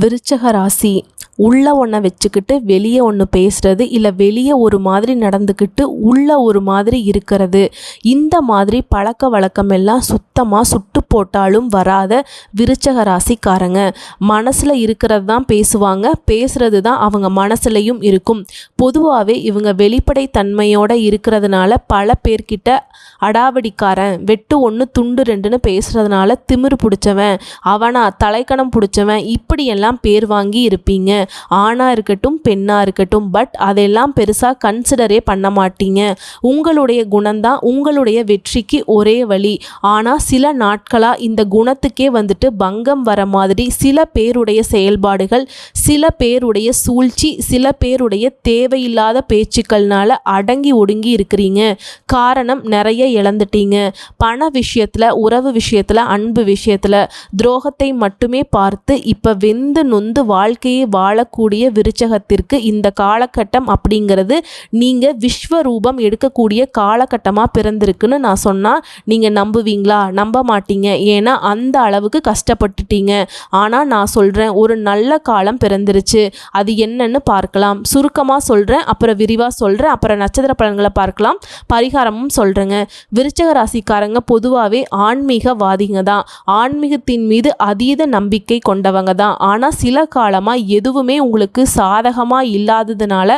விருச்சக ராசி. உள்ள ஒன்றை வச்சுக்கிட்டு வெளியே ஒன்று பேசுகிறது இல்லை வெளியே ஒரு மாதிரி நடந்துக்கிட்டு உள்ளே ஒரு மாதிரி இருக்கிறது. இந்த மாதிரி பழக்க வழக்கம் எல்லாம் சுத்தமாக சுட்டு போட்டாலும் வராத விருச்சக ராசிக்காரங்க. மனசில் இருக்கிறது தான் பேசுவாங்க பேசுகிறது தான் அவங்க மனசுலையும் இருக்கும். பொதுவாகவே இவங்க வெளிப்படை தன்மையோடு இருக்கிறதுனால பல பேர்கிட்ட அடாவடிக்காரன் வெட்டு ஒன்று துண்டு ரெண்டுன்னு பேசுகிறதுனால திமிரு பிடிச்சவன் அவனா தலைக்கணம் பிடிச்சவன் இப்படியெல்லாம் பேர் வாங்கி இருப்பீங்க. ஆணாக இருக்கட்டும் பெண்ணாக இருக்கட்டும் பட் அதெல்லாம் பெருசாக கன்சிடரே பண்ண மாட்டீங்க. உங்களுடைய குணம்தான் உங்களுடைய வெற்றிக்கு ஒரே வழி. ஆனால் சில நாட்களாக இந்த குணத்துக்கே வந்துட்டு பங்கம் வர மாதிரி சில பேருடைய செயல்பாடுகள் சில பேருடைய சூழ்ச்சி சில பேருடைய தேவையில்லாத பேச்சுக்கள்னால அடங்கி ஒடுங்கி இருக்கிறீங்க. காரணம் நிறைய இழந்துட்டீங்க. பண விஷயத்தில் உறவு விஷயத்தில் அன்பு விஷயத்தில் துரோகத்தை மட்டுமே பார்த்து இப்போ வெந்து நொந்து வாழ்க்கையை வாழக்கூடிய விருச்சகத்திற்கு இந்த காலகட்டம் அப்படிங்கிறது நீங்கள் விஸ்வரூபம் எடுக்கக்கூடிய காலகட்டமாக பிறந்திருக்குன்னு நான் சொன்னால் நீங்கள் நம்புவீங்களா? நம்ப மாட்டீங்க. ஏன்னா அந்த அளவுக்கு கஷ்டப்பட்டுட்டீங்க. ஆனால் நான் சொல்கிறேன் ஒரு நல்ல காலம் பிறந்துருச்சு. அது என்னன்னு பார்க்கலாம். சுருக்கமாக சொல்கிறேன் அப்புறம் விரிவாக சொல்கிறேன் அப்புறம் நட்சத்திர பலன்களை பார்க்கலாம். பரிகாரமும் சொல்கிறேங்க விருச்சக ராசிக்காரங்க பொதுவாகவே ஆன்மீகவாதிங்க தான். ஆன்மீகத்தின் மீது அதீத நம்பிக்கை கொண்டவங்க தான். ஆனால் சில காலமாக எதுவுமே உங்களுக்கு சாதகமாக இல்லாததுனால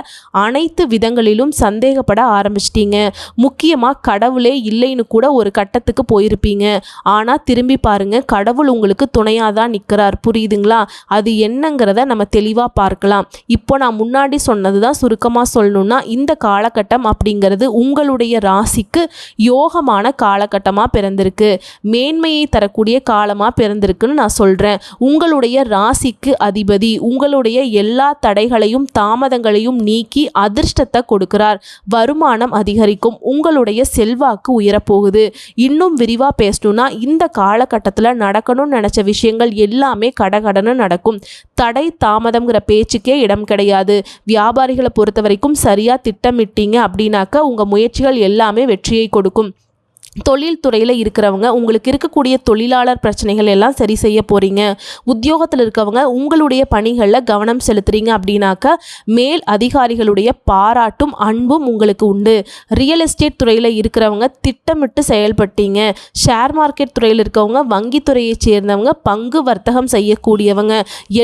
அனைத்து விதங்களிலும் சந்தேகப்பட ஆரம்பிச்சிட்டீங்க. முக்கியமாக கடவுளே இல்லைன்னு கூட ஒரு கட்டத்துக்கு போயிருப்பீங்க. ஆனால் திரும்பி பாருங்க கடவுள் உங்களுக்கு துணையாக தான் நிற்கிறார் புரியுதுங்களா? அது என்னங்கிறத நம்ம தெளிவாக பார்க்கலாம். இப்போ நான் முன்னாடி சொன்னது தான் சுருக்கமாக சொல்லணும்னா இந்த காலகட்டம் அப்படிங்கிறது உங்களுடைய ராசிக்கு யோகமான காலகட்டமாக பிறந்திருக்கு. மேன்மையை தரக்கூடிய காலமாக பிறந்திருக்குன்னு நான் சொல்கிறேன் உங்களுடைய ராசிக்கு அதிபதி உங்களுடைய எல்லா தடைகளையும் தாமதங்களையும் நீக்கி அதிர்ஷ்டத்தை கொடுக்கிறார். வருமானம் அதிகரிக்கும். உங்களுடைய செல்வாக்கு உயரப்போகுது. இன்னும் விரிவாக பேசணும்னா இந்த காலகட்டத்தில் நடக்கணும்னு நினச்ச விஷயங்கள் எல்லாமே கடகடன்னு நடக்கும். தடை தாமதம்ங்கிற பேச்சுக்கே இடம் கிடையாது. வியாபாரிகளை பொறுத்த வரைக்கும் சரியாக திட்டமிட்டீங்க அப்படின்னாக்க உங்கள் முயற்சிகள் எல்லாமே வெற்றியை கொடுக்கும். தொழில் துறையில் இருக்கிறவங்க உங்களுக்கு இருக்கக்கூடிய தொழிலாளர் பிரச்சனைகள் எல்லாம் சரி செய்ய போகிறீங்க உத்தியோகத்தில் இருக்கவங்க உங்களுடைய பணிகளில் கவனம் செலுத்துறீங்க அப்படின்னாக்க மேல் அதிகாரிகளுடைய பாராட்டும் அன்பும் உங்களுக்கு உண்டு. ரியல் எஸ்டேட் துறையில் இருக்கிறவங்க திட்டமிட்டு செயல்பட்டீங்க. ஷேர் மார்க்கெட் துறையில் இருக்கவங்க வங்கித்துறையை சேர்ந்தவங்க பங்கு வர்த்தகம் செய்யக்கூடியவங்க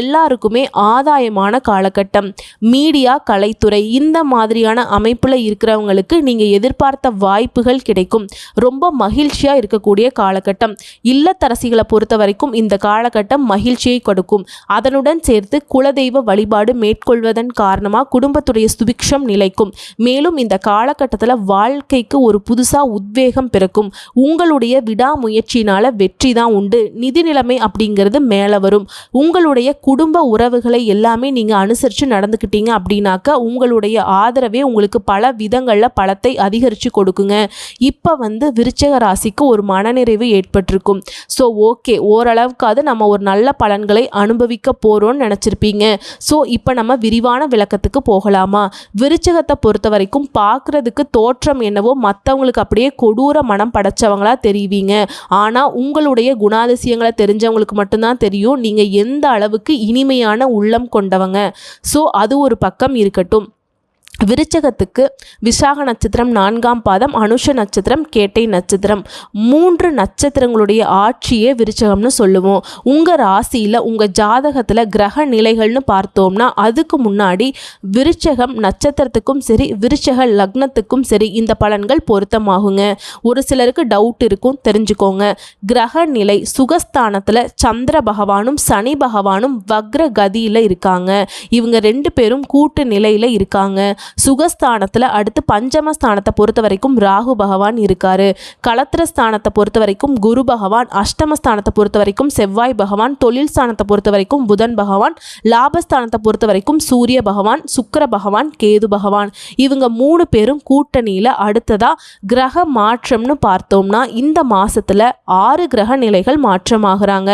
எல்லாருக்குமே ஆதாயமான காலகட்டம். மீடியா கலைத்துறை இந்த மாதிரியான அமைப்பில் இருக்கிறவங்களுக்கு நீங்கள் எதிர்பார்த்த வாய்ப்புகள் கிடைக்கும். ரொம்ப மகிழ்ச்சியாக இருக்கக்கூடிய காலகட்டம். இல்லத்தரசிகளை பொறுத்த வரைக்கும் இந்த காலகட்டம் மகிழ்ச்சியை கொடுக்கும். அதனுடன் சேர்த்து குலதெய்வ வழிபாடு மேற்கொள்வதன் காரணமாக குடும்பத்துடைய சுபிக்ஷம் நிலைக்கும். மேலும் இந்த காலகட்டத்தில் வாழ்க்கைக்கு ஒரு புதுசாக உத்வேகம் பிறக்கும். உங்களுடைய விடாமுயற்சியினால் வெற்றி தான் உண்டு. நிதி நிலைமை அப்படிங்கிறது மேலே வரும். உங்களுடைய குடும்ப உறவுகளை எல்லாமே நீங்கள் அனுசரித்து நடந்துக்கிட்டீங்க அப்படின்னாக்க உங்களுடைய ஆதரவே உங்களுக்கு பல விதங்களில் பலத்தை அதிகரித்து கொடுக்குங்க. இப்போ வந்து விருச்சக ராசிக்கு ஒரு மனநிறைவு ஏற்பட்டிருக்கும். ஸோ ஓகே ஓரளவுக்காவது நம்ம ஒரு நல்ல பலன்களை அனுபவிக்க போகிறோம்னு நினச்சிருப்பீங்க. ஸோ இப்போ நம்ம விரிவான விளக்கத்துக்கு போகலாமா? விருச்சகத்தை பொறுத்த வரைக்கும் பார்க்குறதுக்கு தோற்றம் என்னவோ மற்றவங்களுக்கு அப்படியே கொடூர மனம் படைச்சவங்களா தெரிவிங்க. ஆனால் உங்களுடைய குணாதிசயங்களை தெரிஞ்சவங்களுக்கு மட்டும்தான் தெரியும். நீங்கள் எந்த அளவுக்கு இனிமையான உள்ளம் கொண்டவங்க. ஸோ அது ஒரு பக்கம் இருக்கட்டும். விருச்சகத்துக்கு விசாக நட்சத்திரம் நான்காம் பாதம் அனுஷ நட்சத்திரம் கேட்டை நட்சத்திரம். மூன்று நட்சத்திரங்களுடைய ஆட்சியே விருச்சகம்னு சொல்லுவோம். உங்கள் ராசியில் உங்கள் ஜாதகத்தில் கிரக நிலைகள்னு பார்த்தோம்னா அதுக்கு முன்னாடி விருச்சகம் நட்சத்திரத்துக்கும் சரி விருச்சக லக்னத்துக்கும் சரி இந்த பலன்கள் பொருத்தமாகுங்க. ஒரு சிலருக்கு டவுட் இருக்கும் தெரிஞ்சுக்கோங்க. கிரக நிலை சுகஸ்தானத்தில் சந்திர பகவானும் சனி பகவானும் வக்ர கதியில் இருக்காங்க. இவங்க ரெண்டு பேரும் கூட்டு நிலையில் இருக்காங்க. சுகஸ்தானத்தில் அடுத்து பஞ்சமஸ்தானத்தை பொறுத்த வரைக்கும் ராகு பகவான் இருக்காரு. களத்திர ஸ்தானத்தை பொறுத்த வரைக்கும் குரு பகவான் அஷ்டமஸ்தானத்தை பொறுத்த வரைக்கும் செவ்வாய் பகவான் தொழில் ஸ்தானத்தை பொறுத்த வரைக்கும் புதன் பகவான் லாபஸ்தானத்தை பொறுத்த வரைக்கும் சூரிய பகவான் சுக்கர பகவான் கேது பகவான். இவங்க மூணு பேரும் கூட்டணியில் அடுத்ததா கிரக மாற்றம்னு பார்த்தோம்னா இந்த மாசத்துல ஆறு கிரக நிலைகள் மாற்றமாகறாங்க.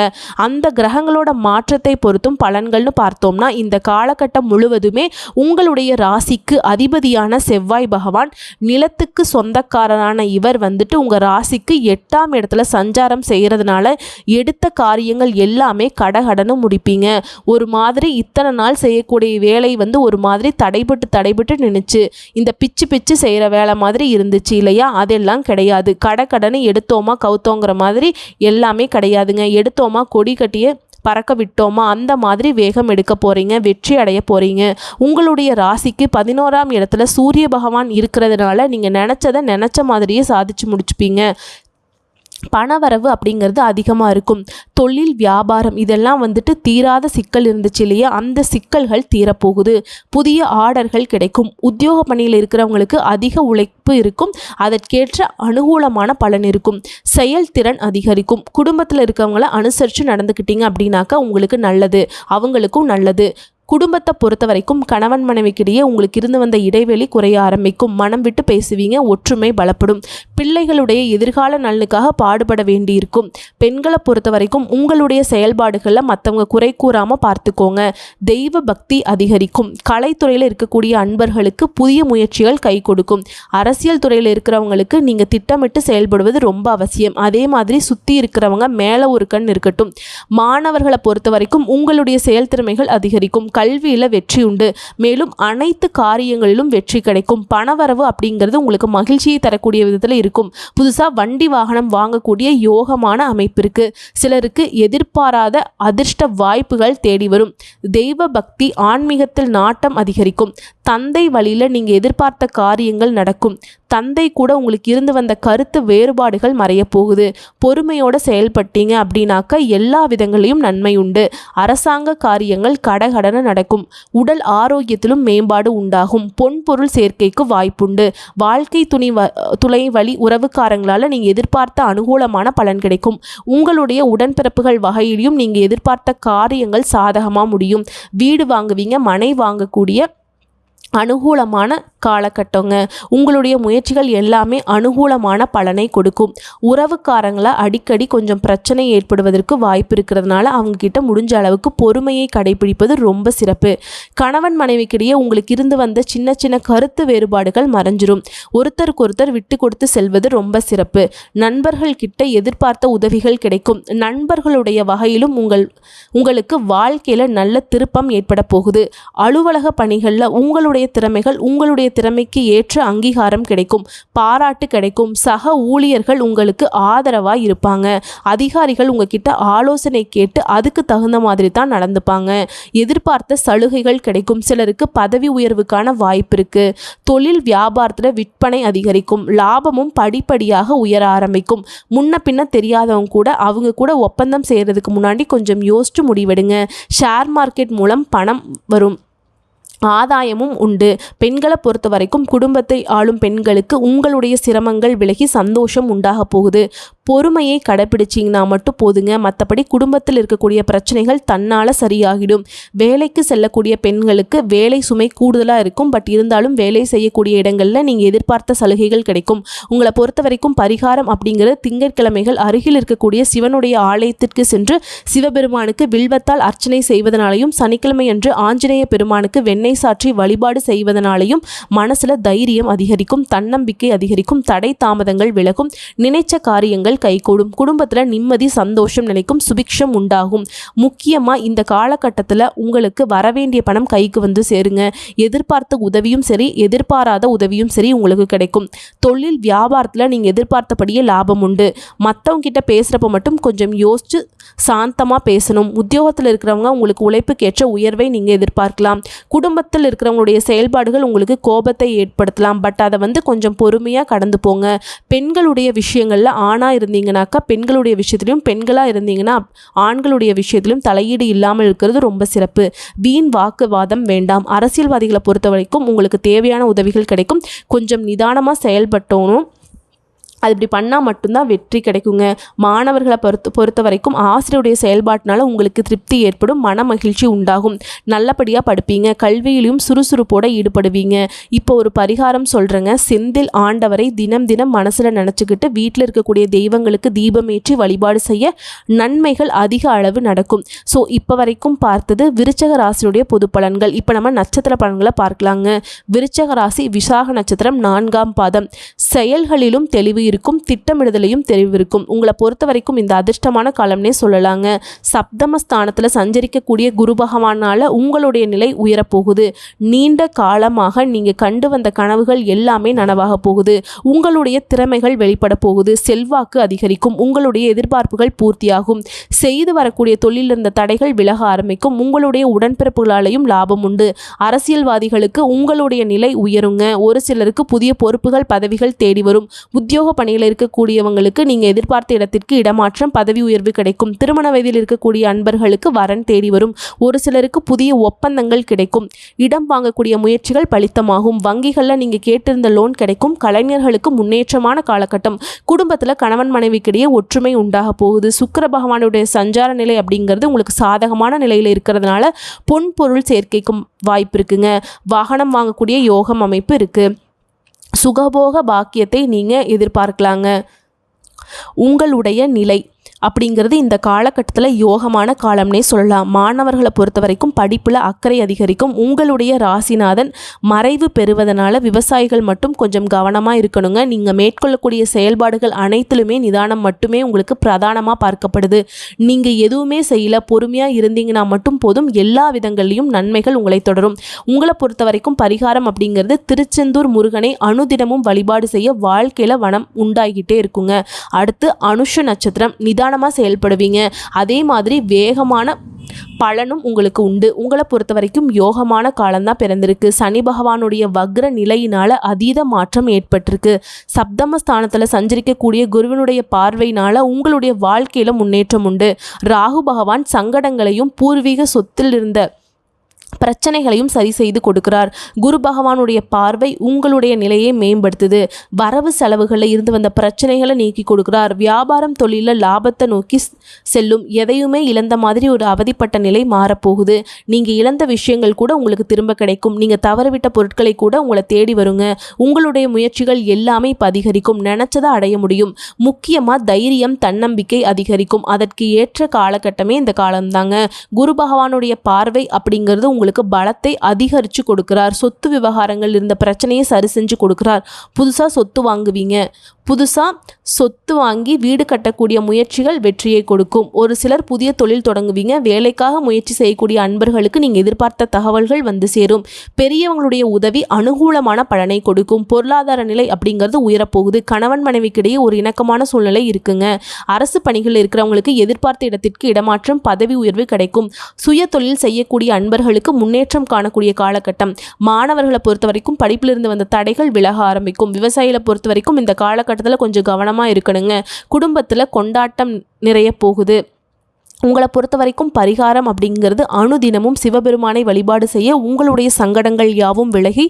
அந்த கிரகங்களோட மாற்றத்தை பொறுத்தும் பலன்கள்னு பார்த்தோம்னா இந்த காலகட்டம் முழுவதுமே உங்களுடைய ராசிக்கு அதிபதியான செவ்வாய் பகவான் நிலத்துக்கு சொந்தக்காரரான இவர் வந்துட்டு உங்கள் ராசிக்கு எட்டாம் இடத்துல சஞ்சாரம் செய்கிறதுனால எடுத்த காரியங்கள் எல்லாமே கடகடன்னு முடிப்பீங்க. ஒரு மாதிரி இத்தனை நாள் செய்யக்கூடிய வேலை வந்து ஒரு மாதிரி தடைபட்டு தடைபட்டு நின்றுச்சு இந்த பிச்சு பிச்சு செய்கிற வேலை மாதிரி இருந்துச்சு இல்லையா? அதெல்லாம் கிடையாது. கடகடன்னு எடுத்தோமா கவுத்தோங்கிற மாதிரி எல்லாமே கிடையாதுங்க. எடுத்தோமா கொடி கட்டிய பறக்க விட்டோமா? அந்த மாதிரி வேகம் எடுக்க போகிறீங்க வெற்றி அடைய போகிறீங்க உங்களுடைய ராசிக்கு பதினோராம் இடத்துல சூரிய பகவான் இருக்கிறதுனால நீங்கள் நினச்சதை நினச்ச மாதிரியே சாதிச்சு முடிச்சுப்பீங்க. பணவரவு அப்படிங்கிறது அதிகமாக இருக்கும். தொழில் வியாபாரம் இதெல்லாம் வந்துட்டு தீராத சிக்கல் இருந்துச்சு இல்லையா? அந்த சிக்கல்கள் தீரப்போகுது. புதிய ஆர்டர்கள் கிடைக்கும். உத்தியோக பணியில் இருக்கிறவங்களுக்கு அதிக உழைப்பு இருக்கும். அதற்கேற்ற அனுகூலமான பலன் இருக்கும். செயல்திறன் அதிகரிக்கும். குடும்பத்தில் இருக்கிறவங்கள அனுசரித்து நடந்துக்கிட்டீங்க அப்படின்னாக்கா உங்களுக்கு நல்லது. அவங்களுக்கும் நல்லது. குடும்பத்தை பொறுத்த வரைக்கும் கணவன் மனைவிக்கிடையே உங்களுக்கு இருந்து வந்த இடைவெளி குறைய ஆரம்பிக்கும். மனம் விட்டு பேசுவீங்க ஒற்றுமை பலப்படும். பிள்ளைகளுடைய எதிர்கால நலனுக்காக பாடுபட வேண்டியிருக்கும். பெண்களை பொறுத்த வரைக்கும் உங்களுடைய செயல்பாடுகளில் மற்றவங்க குறை கூறாமல் பார்த்துக்கோங்க. தெய்வ பக்தி அதிகரிக்கும். கலைத்துறையில் இருக்கக்கூடிய அன்பர்களுக்கு புதிய முயற்சிகள் கை கொடுக்கும். அரசியல் துறையில் இருக்கிறவங்களுக்கு நீங்கள் திட்டமிட்டு செயல்படுவது ரொம்ப அவசியம். அதே மாதிரி சுற்றி இருக்கிறவங்க மேலே ஒரு கண் இருக்கட்டும். மாணவர்களை பொறுத்த வரைக்கும் உங்களுடைய செயல்திறமைகள் அதிகரிக்கும். கல்வியில் வெற்றி உண்டு. மேலும் அனைத்து காரியங்களிலும் வெற்றி கிடைக்கும். பணவரவு அப்படிங்கிறது உங்களுக்கு மகிழ்ச்சியை தரக்கூடிய விதத்தில் இருக்கும். புதுசாக வண்டி வாகனம் வாங்கக்கூடிய யோகமான அமைப்பு இருக்குது சிலருக்கு எதிர்பாராத அதிர்ஷ்ட வாய்ப்புகள் தேடி வரும். தெய்வ பக்தி ஆன்மீகத்தில் நாட்டம் அதிகரிக்கும். தந்தை வழியில் நீங்கள் எதிர்பார்த்த காரியங்கள் நடக்கும். தந்தை கூட உங்களுக்கு இருந்து வந்த கருத்து வேறுபாடுகள் மறைய போகுது. பொறுமையோடு செயல்பட்டீங்க அப்படின்னாக்க எல்லா விதங்களையும் நன்மை உண்டு. அரசாங்க காரியங்கள் கடகடன நடக்கும். உடல் ஆரோக்கியத்திலும் மேம்பாடு உண்டாகும். பொன் பொருள் சேர்க்கைக்கு வாய்ப்புண்டு. வாழ்க்கை துணி வ துணை வழி உறவுக்காரங்களால் நீங்கள் எதிர்பார்த்த அனுகூலமான பலன் கிடைக்கும். உங்களுடைய உடன்பிறப்புகள் வகையிலையும் நீங்கள் எதிர்பார்த்த காரியங்கள் சாதகமாக முடியும். வீடு வாங்குவீங்க மனை வாங்கக்கூடிய அனுகூலமான காலகட்டங்க. உங்களுடைய முயற்சிகள் எல்லாமே அனுகூலமான பலனை கொடுக்கும். உறவுக்காரங்களை அடிக்கடி கொஞ்சம் பிரச்சனை ஏற்படுவதற்கு வாய்ப்பு இருக்கிறதுனால அவங்கக்கிட்ட முடிஞ்ச அளவுக்கு பொறுமையை கடைபிடிப்பது ரொம்ப சிறப்பு. கணவன் மனைவிக்கிடையே உங்களுக்கு இருந்து வந்த சின்ன சின்ன கருத்து வேறுபாடுகள் மறைஞ்சிரும். ஒருத்தருக்கு ஒருத்தர் விட்டு கொடுத்து செல்வது ரொம்ப சிறப்பு. நண்பர்கள் கிட்ட எதிர்பார்த்த உதவிகள் கிடைக்கும். நண்பர்களுடைய வகையிலும் உங்கள் உங்களுக்கு வாழ்க்கையில் நல்ல திருப்பம் ஏற்பட போகுது. அலுவலக பணிகளில் உங்களுடைய உங்களுடைய திறமைகள் உங்களுடைய திறமைக்கு ஏற்ற அங்கீகாரம் கிடைக்கும் பாராட்டு கிடைக்கும். சக ஊழியர்கள் உங்களுக்கு ஆதரவாக இருப்பாங்க. அதிகாரிகள் உங்ககிட்ட ஆலோசனை கேட்டு அதுக்கு தகுந்த மாதிரி தான் நடந்துப்பாங்க. எதிர்பார்த்த சலுகைகள் கிடைக்கும். சிலருக்கு பதவி உயர்வுக்கான வாய்ப்பு இருக்கு. தொழில் வியாபாரத்தில் விற்பனை அதிகரிக்கும். லாபமும் படிப்படியாக உயர ஆரம்பிக்கும். முன்ன பின்ன தெரியாதவங்க கூட அவங்க கூட ஒப்பந்தம் செய்கிறதுக்கு முன்னாடி கொஞ்சம் யோசிச்சு முடிவெடுங்க. ஷேர் மார்க்கெட் மூலம் பணம் வரும். ஆதாயமும் உண்டு. பெண்களை பொறுத்த வரைக்கும் குடும்பத்தை ஆளும் பெண்களுக்கு உங்களுடைய சிரமங்கள் விலகி சந்தோஷம் உண்டாக போகுது. பொறுமையை கடைப்பிடிச்சிங்கன்னா மட்டும் போதுங்க. மற்றபடி குடும்பத்தில் இருக்கக்கூடிய பிரச்சனைகள் தன்னால் சரியாகிடும். வேலைக்கு செல்லக்கூடிய பெண்களுக்கு வேலை சுமை கூடுதலாக இருக்கும். பட் இருந்தாலும் வேலை செய்யக்கூடிய இடங்களில் நீங்கள் எதிர்பார்த்த சலுகைகள் கிடைக்கும். உங்களை பொறுத்த வரைக்கும் பரிகாரம் அப்படிங்கிறது திங்கட்கிழமைகள் அருகில் இருக்கக்கூடிய சிவனுடைய ஆலயத்திற்கு சென்று சிவபெருமானுக்கு வில்வத்தால் அர்ச்சனை செய்வதனாலையும் சனிக்கிழமை அன்று ஆஞ்சநேய பெருமானுக்கு வெண்ணெய் சாற்றி வழிபாடு செய்வதனாலையும் மனசில் தைரியம் அதிகரிக்கும் தன்னம்பிக்கை அதிகரிக்கும் தடை தாமதங்கள் விலகும் நினைச்ச காரியங்கள் கைகூடும் குடும்பத்தில் நிம்மதி சந்தோஷம் நினைக்கும் சுபிக்ஷம் உண்டாகும். முக்கியமாக இந்த காலகட்டத்தில் உங்களுக்கு வரவேண்டிய பணம் கைக்கு வந்து சேருங்க. எதிர்பார்த்த உதவியும் சரி எதிர்பாராத உதவியும் சரி உங்களுக்கு கிடைக்கும். தொழில் வியாபாரத்தில் நீங்கள் எதிர்பார்த்தபடியே லாபம் உண்டு. மற்றவங்க கிட்ட பேசுகிறப்ப மட்டும் கொஞ்சம் யோசிச்சு சாந்தமாக பேசணும். உத்தியோகத்தில் இருக்கிறவங்க உங்களுக்கு உழைப்புக்கேற்ற உயர்வை நீங்கள் எதிர்பார்க்கலாம். குடும்பத்தில் இருக்கிறவங்களுடைய செயல்பாடுகள் உங்களுக்கு கோபத்தை ஏற்படுத்தலாம். பட் அதை வந்து கொஞ்சம் பொறுமையாக கடந்து போங்க. பெண்களுடைய விஷயங்களில் ஆணாக இருந்தீங்கனாக்கா பெண்களுடைய விஷயத்துலையும் பெண்களாக இருந்தீங்கன்னா ஆண்களுடைய விஷயத்திலும் தலையீடு இல்லாமல் இருக்கிறது ரொம்ப சிறப்பு. வீண் வாக்குவாதம் வேண்டாம். அரசியல்வாதிகளை பொறுத்த வரைக்கும் உங்களுக்கு தேவையான உதவிகள் கிடைக்கும். கொஞ்சம் நிதானமாக செயல்பட்டோனும் அது இப்படி பண்ணால் மட்டும்தான் வெற்றி கிடைக்குங்க. மாணவர்களை பொறுத்து பொறுத்த வரைக்கும் ஆசிரியருடைய செயல்பாட்டினால உங்களுக்கு திருப்தி ஏற்படும் மன மகிழ்ச்சி உண்டாகும். நல்லபடியாக படிப்பீங்க கல்வியிலையும் சுறுசுறுப்போட ஈடுபடுவீங்க. இப்போ ஒரு பரிகாரம் சொல்கிறேங்க செந்தில் ஆண்டவரை தினம் தினம் மனசில் நினச்சிக்கிட்டு வீட்டில் இருக்கக்கூடிய தெய்வங்களுக்கு தீபமேற்றி வழிபாடு செய்ய நன்மைகள் அதிக அளவு நடக்கும். ஸோ இப்போ வரைக்கும் பார்த்தது விருச்சக ராசியுடைய பொது பலன்கள். இப்போ நம்ம நட்சத்திர பலன்களை பார்க்கலாங்க. விருச்சக ராசி விசாக நட்சத்திரம் நான்காம் பாதம். செயல்களிலும் தெளிவு இருக்கும் திட்டமிடுதலையும் தெளிவு இருக்கும் உங்களை பொறுத்த வரைக்கும் இந்த அதிர்ஷ்டமான காலம்னே சொல்லலாங்க. சப்தமஸ்தானத்தில் சஞ்சரிக்கக்கூடிய குரு பகவானால் உங்களுடைய நிலை உயரப்போகுது. நீண்ட காலமாக நீங்கள் கண்டு வந்த கனவுகள் எல்லாமே நனவாக போகுது. உங்களுடைய திறமைகள் வெளிப்பட போகுது. செல்வாக்கு அதிகரிக்கும். உங்களுடைய எதிர்பார்ப்புகள் பூர்த்தியாகும். செய்து வரக்கூடிய தொழில் இருந்த தடைகள் விலக ஆரம்பிக்கும். உங்களுடைய உடன்பிறப்புகளாலையும் லாபம் உண்டு. அரசியல்வாதிகளுக்கு உங்களுடைய நிலை உயருங்க. ஒரு சிலருக்கு புதிய பொறுப்புகள் பதவிகள் தேடி வரும். உத்தியோக பணியில் இருக்கக்கூடியவங்களுக்கு நீங்கள் எதிர்பார்த்த இடத்திற்கு இடமாற்றம் பதவி உயர்வு கிடைக்கும். திருமண வயதில் இருக்கக்கூடிய அன்பர்களுக்கு வரன் தேடி வரும். ஒரு சிலருக்கு புதிய ஒப்பந்தங்கள் கிடைக்கும். இடம் வாங்கக்கூடிய முயற்சிகள் பலித்தமாகும். வங்கிகளில் நீங்கள் கேட்டிருந்த லோன் கிடைக்கும். கலைஞர்களுக்கு முன்னேற்றமான காலகட்டம். குடும்பத்தில் கணவன் மனைவிக்கிடையே ஒற்றுமை உண்டாக போகுது. சுக்கர பகவானுடைய சஞ்சார நிலை அப்படிங்கிறது உங்களுக்கு சாதகமான நிலையில் இருக்கிறதுனால பொன் பொருள் சேர்க்கைக்கும் வாய்ப்பு இருக்குங்க. வாகனம் வாங்கக்கூடிய யோகம் அமைப்பு இருக்குது சுகபோக பாக்கியத்தை நீங்கள் எதிர்பார்க்கலாங்க. உங்களுடைய நிலை அப்படிங்கிறது இந்த காலகட்டத்தில் யோகமான காலம்னே சொல்லலாம். மாணவர்களை பொறுத்த வரைக்கும் படிப்பில் அக்கறை அதிகரிக்கும். உங்களுடைய ராசிநாதன் மறைவு பெறுவதனால விவசாயிகள் மட்டும் கொஞ்சம் கவனமாக இருக்கணுங்க. நீங்கள் மேற்கொள்ளக்கூடிய செயல்பாடுகள் அனைத்திலுமே நிதானம் மட்டுமே உங்களுக்கு பிரதானமாக பார்க்கப்படுது. நீங்கள் எதுவுமே செய்யல பொறுமையாக இருந்தீங்கன்னா மட்டும் போதும். எல்லா விதங்கள்லையும் நன்மைகள் உங்களை தொடரும். உங்களை பொறுத்த வரைக்கும் பரிகாரம் அப்படிங்கிறது திருச்செந்தூர் முருகனை அனுதினமும் வழிபாடு செய்ய வாழ்க்கையில் வனம் உண்டாகிட்டே இருக்குங்க. அடுத்து அனுஷ நட்சத்திரம். நிதான நிதானமாக செயல்படுவீங்க. அதே மாதிரி வேகமான பலனும் உங்களுக்கு உண்டு. உங்களை பொறுத்த வரைக்கும் யோகமான காலம்தான் பிறந்திருக்கு. சனி பகவானுடைய வக்ர நிலையினால அதீத மாற்றம் ஏற்பட்டிருக்கு. சப்தமஸ்தானத்தில் சஞ்சரிக்கக்கூடிய குருவினுடைய பார்வையினால உங்களுடைய வாழ்க்கையில முன்னேற்றம் உண்டு. ராகு பகவான் சங்கடங்களையும் பூர்வீக சொத்தில் இருந்த பிரச்சனைகளையும் சரி செய்து கொடுக்கிறார். குரு பகவானுடைய பார்வை உங்களுடைய நிலையை மேம்படுத்துது. வரவு செலவுகளில் இருந்து வந்த பிரச்சனைகளை நீக்கி கொடுக்கிறார். வியாபாரம் தொழிலில் லாபத்தை நோக்கி செல்லும். எதையுமே இழந்த மாதிரி ஒரு அவதிப்பட்ட நிலை மாறப்போகுது. நீங்கள் இழந்த விஷயங்கள் கூட உங்களுக்கு திரும்ப கிடைக்கும். நீங்கள் தவறவிட்ட பொருட்களை கூட உங்களை தேடி வருங்க. உங்களுடைய முயற்சிகள் எல்லாமே இப்போ அதிகரிக்கும். நினச்சதை அடைய முடியும். முக்கியமாக தைரியம் தன்னம்பிக்கை அதிகரிக்கும். அதற்கு ஏற்ற காலகட்டமே இந்த காலம்தாங்க. குரு பகவானுடைய பார்வை அப்படிங்கிறது உங்களுக்கு உங்களுக்கு பலத்தை அதிகரித்து கொடுக்குறார். சொத்து விவகாரங்கள் இருந்த பிரச்சனையை சரி செஞ்சு கொடுக்குறார். புதுசாக சொத்து வாங்குவீங்க. புதுசாக சொத்து வாங்கி வீடு கட்டக்கூடிய முயற்சிகள் வெற்றியை கொடுக்கும். ஒரு சிலர் புதிய தொழில் தொடங்குவீங்க. வேலைக்காக முயற்சி செய்யக்கூடிய அன்பர்களுக்கு நீங்கள் எதிர்பார்த்த தகவல்கள் வந்து சேரும். பெரியவங்களுடைய உதவி அனுகூலமான பலனை கொடுக்கும். பொருளாதார நிலை அப்படிங்கிறது உயரப்போகுது. கணவன் மனைவிக்கிடையே ஒரு இணக்கமான சூழ்நிலை இருக்குங்க. அரசு பணிகள் இருக்கிறவங்களுக்கு எதிர்பார்த்த இடத்திற்கு இடமாற்றம் பதவி உயர்வு கிடைக்கும். சுய தொழில் செய்யக்கூடிய அன்பர்களுக்கு முன்னேற்றம் காணக்கூடிய காலகட்டம். மாணவர்களை பொறுத்த வரைக்கும் படிப்பிலிருந்து வந்த தடைகள் விலக ஆரம்பிக்கும். விவசாயிகளை பொறுத்த வரைக்கும் இந்த காலகட்டத்தில் கொஞ்சம் கவனமாக இருக்கணுங்க. குடும்பத்தில் கொண்டாட்டம் நிறைய போகுது. உங்களை பொறுத்த வரைக்கும் பரிகாரம் அப்படிங்கிறது அணுதினமும் சிவபெருமானை வழிபாடு செய்ய உங்களுடைய சங்கடங்கள் யாவும் விலகி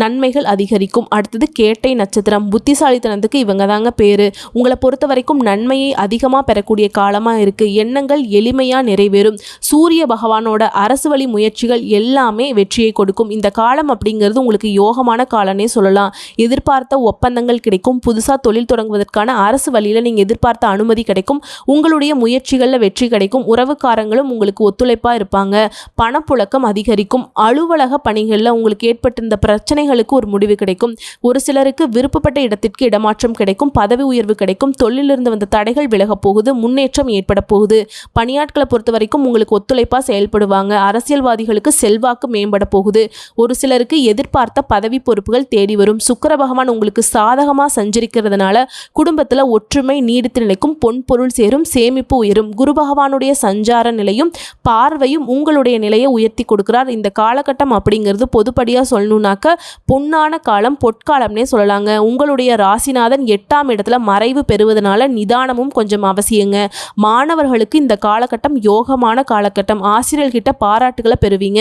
நன்மைகள் அதிகரிக்கும். அடுத்தது கேட்டை நட்சத்திரம். புத்திசாலித்தனத்துக்கு இவங்க தாங்க பேர். உங்களை பொறுத்த வரைக்கும் நன்மையை அதிகமாக பெறக்கூடிய காலமாக இருக்குது எண்ணங்கள் எளிமையாக நிறைவேறும். சூரிய பகவானோட அரசு வழி முயற்சிகள் எல்லாமே வெற்றியை கொடுக்கும். இந்த காலம் அப்படிங்கிறது உங்களுக்கு யோகமான காலனே சொல்லலாம். எதிர்பார்த்த ஒப்பந்தங்கள் கிடைக்கும். புதுசாக தொழில் தொடங்குவதற்கான அரசு வழியில் நீங்கள் எதிர்பார்த்த அனுமதி கிடைக்கும். உங்களுடைய முயற்சிகளில் வெற்றி கிடைக்கும் கிடைக்கும். உறவுக்காரங்களும் உங்களுக்கு ஒத்துழைப்பாக இருப்பாங்க. பணப்புழக்கம் அதிகரிக்கும். அலுவலக பணிகளில் உங்களுக்கு ஏற்பட்டிருந்த பிரச்சனைகளுக்கு ஒரு முடிவு கிடைக்கும். ஒரு சிலருக்கு விருப்பப்பட்ட இடத்திற்கு இடமாற்றம் கிடைக்கும். பதவி உயர்வு கிடைக்கும். தொழிலிருந்து வந்த தடைகள் விலகப் போகுது. முன்னேற்றம் ஏற்பட போகுது. பணியாட்களை பொறுத்த வரைக்கும் உங்களுக்கு ஒத்துழைப்பாக செயல்படுவாங்க. அரசியல்வாதிகளுக்கு செல்வாக்கு மேம்பட போகுது. ஒரு சிலருக்கு எதிர்பார்த்த பதவி பொறுப்புகள் தேடி வரும். சுக்கர பகவான் உங்களுக்கு சாதகமாக சஞ்சரிக்கிறதுனால குடும்பத்தில் ஒற்றுமை நீடித்து நிலைக்கும். பொன் பொருள் சேரும். சேமிப்பு உயரும். குரு பகவான் பகவானுடைய சஞ்சார நிலையும் பார்வையும் உங்களுடைய நிலையை உயர்த்தி கொடுக்குறார். இந்த காலகட்டம் அப்படிங்கிறது பொதுப்படியாக சொல்லணுன்னாக்க பொன்னான காலம் பொற்காலம்னே சொல்லலாங்க. உங்களுடைய ராசிநாதன் எட்டாம் இடத்துல மறைவு பெறுவதனால நிதானமும் கொஞ்சம் அவசியங்க. மாணவர்களுக்கு இந்த காலகட்டம் யோகமான காலகட்டம். ஆசிரியர்கிட்ட பாராட்டுகளை பெறுவீங்க.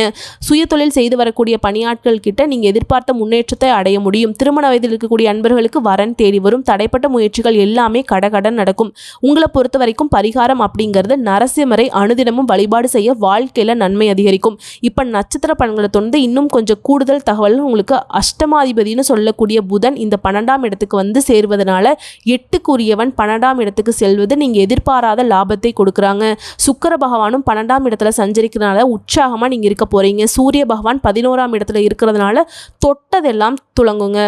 சுயதொழில் செய்து வரக்கூடிய பணியாட்கள் கிட்ட நீங்கள் எதிர்பார்த்த முன்னேற்றத்தை அடைய முடியும். திருமண வயதில் இருக்கக்கூடிய அன்பர்களுக்கு வரன் தேடி வரும். தடைப்பட்ட முயற்சிகள் எல்லாமே கடகடன் நடக்கும். உங்களை பொறுத்த வரைக்கும் பரிகாரம் அப்படிங்கிறது நரசிம்மரை அனுதினமும் வழிபாடு செய்ய வாழ்க்கையில் நன்மை அதிகரிக்கும். இப்போ நட்சத்திர பலன்களை தொடர்ந்து இன்னும் கொஞ்சம் கூடுதல் தகவல் உங்களுக்கு அஷ்டமாதிபதினு சொல்லக்கூடிய புதன் இந்த பன்னெண்டாம் இடத்துக்கு வந்து சேருவதனால எட்டுக்குரியவன் பன்னெண்டாம் இடத்துக்கு செல்வது நீங்கள் எதிர்பாராத லாபத்தை கொடுக்குறாங்க. சுக்கர பகவானும் பன்னெண்டாம் இடத்துல சஞ்சரிக்கிறதுனால உற்சாகமாக நீங்கள் இருக்க போகிறீங்க சூரிய பகவான் பதினோராம் இடத்துல இருக்கிறதுனால தொட்டதெல்லாம் துளங்குங்க.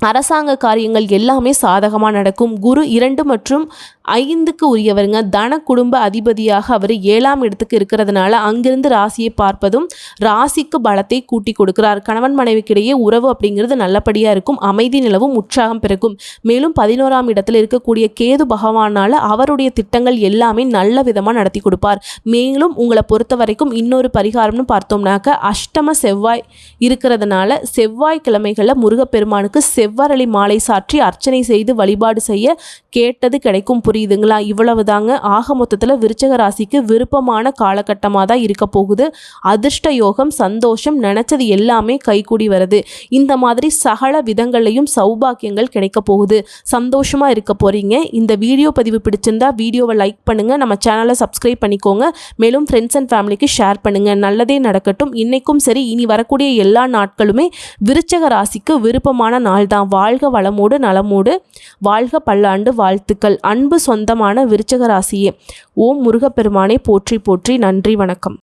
அரசாங்க காரியங்கள் எல்லாமே சாதகமாக நடக்கும். குரு இரண்டு மற்றும் ஐந்துக்கு உரியவருங்க. தன குடும்ப அதிபதியாக அவர் ஏழாம் இடத்துக்கு இருக்கிறதுனால அங்கிருந்து ராசியை பார்ப்பதும் ராசிக்கு பலத்தை கூட்டி கொடுக்கிறார். கணவன் மனைவிக்கிடையே உறவு அப்படிங்கிறது நல்லபடியாக இருக்கும். அமைதி நிலவும் உற்சாகம் பிறக்கும். மேலும் பதினோராம் இடத்துல இருக்கக்கூடிய கேது பகவானால் அவருடைய திட்டங்கள் எல்லாமே நல்ல விதமாக நடத்தி கொடுப்பார். மேலும் உங்களை பொறுத்த வரைக்கும் இன்னொரு பரிகாரம்னு பார்த்தோம்னாக்க அஷ்டம செவ்வாய் இருக்கிறதுனால செவ்வாய்க்கிழமைகளில் முருகப்பெருமானுக்கு செவ் செவ்வரளி மாலை சாற்றி அர்ச்சனை செய்து வழிபாடு செய்ய கேட்டது கிடைக்கும். புரியுதுங்களா? இவ்வளவு தாங்க ஆக மொத்தத்தில் விருச்சக ராசிக்கு விருப்பமான காலகட்டமாக தான் இருக்க போகுது. அதிர்ஷ்ட யோகம் சந்தோஷம் நினச்சது எல்லாமே கைகூடி வருது. இந்த மாதிரி சகல விதங்களையும் சௌபாக்கியங்கள் கிடைக்க போகுது. சந்தோஷமாக இருக்க போகிறீங்க இந்த வீடியோ பதிவு பிடிச்சிருந்தா வீடியோவை லைக் பண்ணுங்கள் நம்ம சேனலை சப்ஸ்கிரைப் பண்ணிக்கோங்க. மேலும் ஃப்ரெண்ட்ஸ் அண்ட் ஃபேமிலிக்கு ஷேர் பண்ணுங்கள் நல்லதே நடக்கட்டும். இன்றைக்கும் சரி இனி வரக்கூடிய எல்லா நாட்களுமே விருச்சக ராசிக்கு விருப்பமான நாள் தான். வாழ்க வளமோடு நலமோடு வாழ்க பல்லாண்டு வாழ்த்துக்கள். அன்பு சொந்தமான விருச்சக ராசியே ஓம் முருகப்பெருமானை போற்றி போற்றி நன்றி வணக்கம்.